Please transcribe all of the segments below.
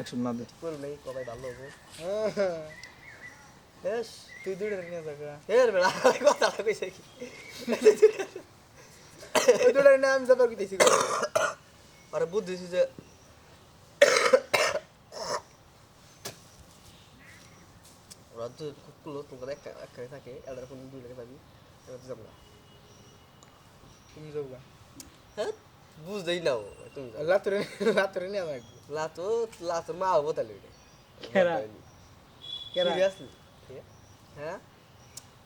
Election না দে। করু নেই কবাই ভালো হবে। বেশ তুই দুইটা নিয়ে থাকা এর বেড়া কথা কইছে কি? ওই দুইটা নিয়ে আমি যাবার দিতেছি আরে বুদ্ধি যে ওরা তো কুকুলো তোমার একটা একটা থাকে এদের কোন দুই লাগে যাবি না তুমি যাব হ্যাঁ? বুঝতেই নাও তুমি। লাতুরে লাতুরে নিয়ে আমার লাতো লাতো মা হব তাহলে কেরা? কেরা? হ্যাঁ?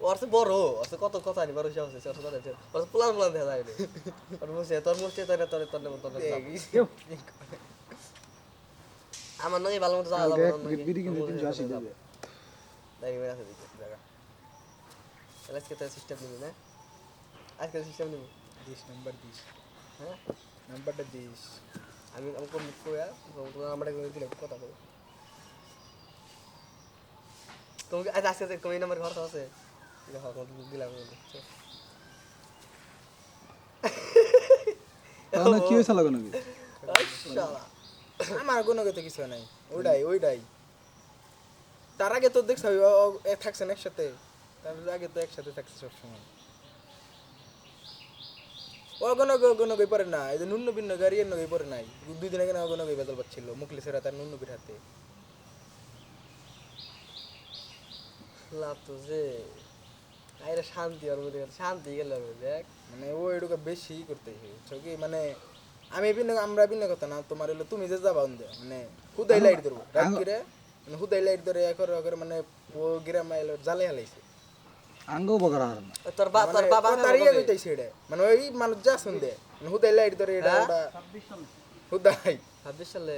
ওর সে বড় ওর সে কত কথা নিবার হিসাব আছে ওর কথা আছে ওর সে পুলান পুলান দেখা যায় ওর মুছে তোর মুছে তোর তোর তোর তোর তোর আমার নয় ভালো মতো যাওয়া না বিড়ি কিনতে তিনশো আশি দেবে তাই মেরে আছে দিকে জায়গা তাহলে আজকে তার সিস্টেম নিবি না? আজকে সিস্টেম নিবি? This number this. হ্যাঁ? নাম্বারটা দিস। আমি আমি কোন মুখ করে তোমার নাম্বারটা দিলে কথা বলো তোমাকে আজ আজকে যে তুমি নাম্বার ঘর আছে? দিলাম কি হয়েছে লাগো নাকি আমার কোনো কথা কিছু নাই। ওইটাই ওইটাই। তার আগে তো দেখছ থাকছেন একসাথে। তার আগে তো একসাথে থাকছে সবসময়। কোনো গই পরে না এই যে নুন্ন ভিন্ন গাড়ি এর নগই পরে নাই দুই দিন আগে না গই বেদল পাচ্ছিল মুখলিসেরা তার নুন্ন বির হাতে লাভ যে আরে শান্তি আর মধ্যে শান্তি গেল দেখ মানে ও এটুকু বেশি করতে কি মানে আমি ভিন্ন আমরা ভিন্ন কথা না তোমার হলো তুমি যে যাবা মানে হুদাই লাইট ধরবো রাত করে মানে হুদাই লাইট ধরে একর মানে ও গ্রাম জালে হালাইছে আঙ্গ বকরা হার তোর বাপ তোর বাবা মানে তার ইয়ে কইতাইছে এটা। মানে ওই মানুষ যা শুনদে হুদাই লাইট ধরে এটা? ওটা হুদাই ছাব্বিশ সালে?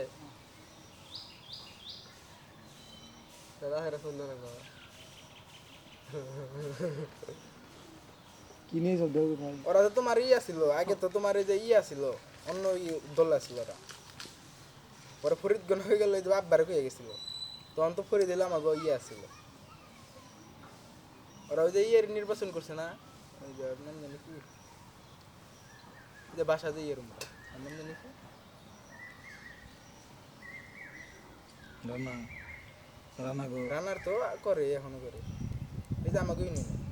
দাদা হেরা সুন্দর না কি নিয়ে সব দেবে ভাই? ওরা তো তোমার ই আছিল আগে তো তোমার যে ই আছিল অন্য ই দল আছিল ওরা। পরে ফরিদ গণ হয়ে গেল যে বাপ হয়ে গেছিল। তখন তো ফরিদ এলে আমাকে ইয়ে আছিল। ওরা ওই যে ইয়ের নির্বাচন করছে না? ওই যে জানি কি? যে বাসা যে ইয়ের নাম জানি কি? তো করে এখনও করে। এই যে আমাকেই নিয়ে।